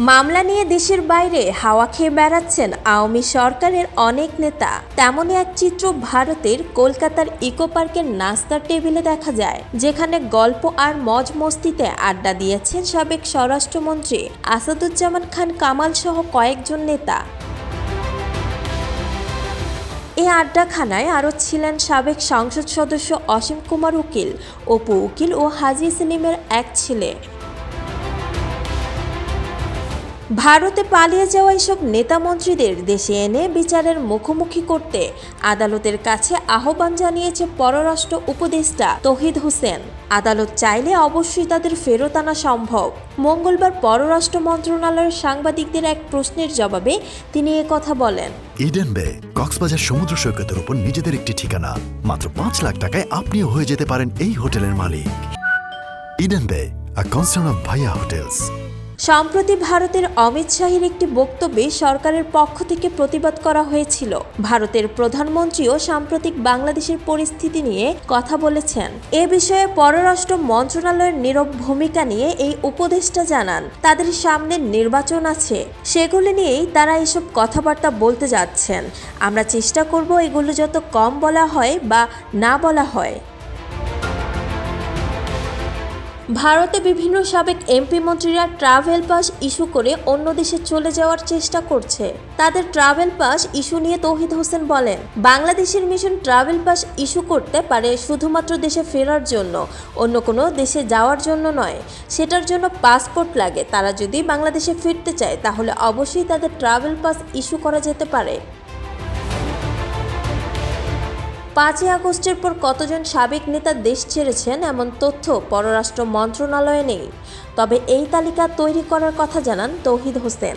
মামলা নিয়ে দেশের বাইরে হাওয়া খেয়ে বেড়াচ্ছেন আওয়ামী সরকারের অনেক নেতা। তেমনই এক চিত্র ভারতের কলকাতার ইকো পার্কের নাস্তার টেবিলে দেখা যায়, যেখানে গল্প আর মজ মস্তিতে আড্ডা দিয়েছেন সাবেক স্বরাষ্ট্রমন্ত্রী আসাদুজ্জামান খান কামাল সহ কয়েকজন নেতা। এই আড্ডাখানায় আরও ছিলেন সাবেক সংসদ সদস্য অসীম কুমার উকিল, অপু উকিল ও হাজি সেলিমের এক ছেলে। ভারতে পালিয়ে যাওয়া এসব নেতামন্ত্রীদের দেশে এনে বিচারের মুখোমুখি করতে আদালতের কাছে আহ্বান জানিয়েছে পররাষ্ট্র উপদেষ্টা তহিদ হোসেন। আদালত চাইলে অবশ্যই তাদের ফেরত আনা সম্ভব। মঙ্গলবার পররাষ্ট্র মন্ত্রণালয়ের সাংবাদিকদের এক প্রশ্নের জবাবে তিনি কথা বলেন। ইডেন বে, কক্সবাজার সমুদ্র সৈকতের উপর নিজেদের একটি ঠিকানা। মাত্র পাঁচ লাখ টাকায় আপনিও হয়ে যেতে পারেন এই হোটেলের মালিক। Eden Bay, a concern of Bhaiya hotels. সম্প্রতি ভারতের অমিত শাহের একটি বক্তব্যে সরকারের পক্ষ থেকে প্রতিবাদ করা হয়েছিল। ভারতের প্রধানমন্ত্রীও সাম্প্রতিক বাংলাদেশের পরিস্থিতি নিয়ে কথা বলেছেন। এ বিষয়ে পররাষ্ট্র মন্ত্রণালয়ের নীরব ভূমিকা নিয়ে এই উপদেষ্টা জানান, তাদের সামনে নির্বাচন আছে। সেগুলি নিয়েই তারা এসব কথাবার্তা বলতে যাচ্ছেন। আমরা চেষ্টা করব এগুলো যত কম বলা হয় বা না বলা হয়। ভারতে বিভিন্ন সাবেক এমপি মন্ত্রীরা ট্রাভেল পাস ইস্যু করে অন্য দেশে চলে যাওয়ার চেষ্টা করছে। তাদের ট্রাভেল পাস ইস্যু নিয়ে তৌহিদ হোসেন বলেন, বাংলাদেশের মিশন ট্রাভেল পাস ইস্যু করতে পারে শুধুমাত্র দেশে ফেরার জন্য, অন্য কোনো দেশে যাওয়ার জন্য নয়। সেটার জন্য পাসপোর্ট লাগে। তারা যদি বাংলাদেশে ফিরতে চায়, তাহলে অবশ্যই তাদের ট্রাভেল পাস ইস্যু করা যেতে পারে। পাঁচই আগস্টের পর কতজন সাবেক নেতা দেশ ছেড়েছেন এমন তথ্য পররাষ্ট্র মন্ত্রণালয়ে নেই। তবে এই তালিকা তৈরি করার কথা জানান তৌহিদ হোসেন।